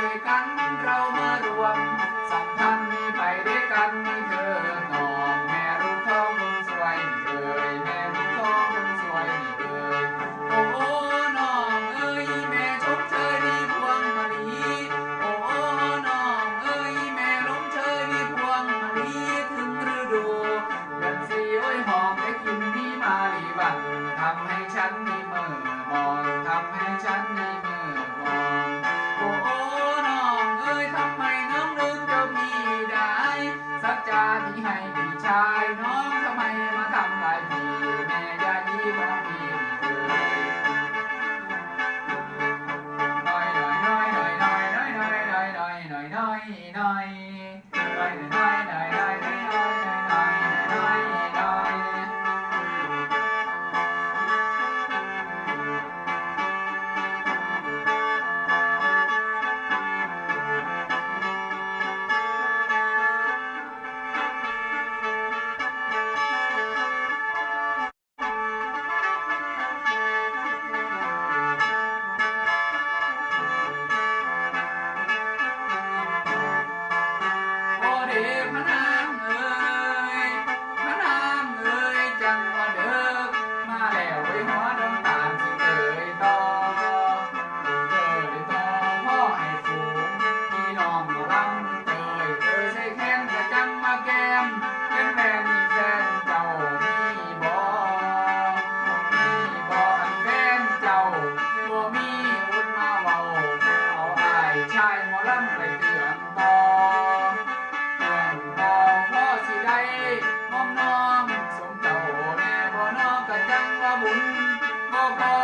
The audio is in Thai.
ด้วยกันเรามารวม 你还回家 all.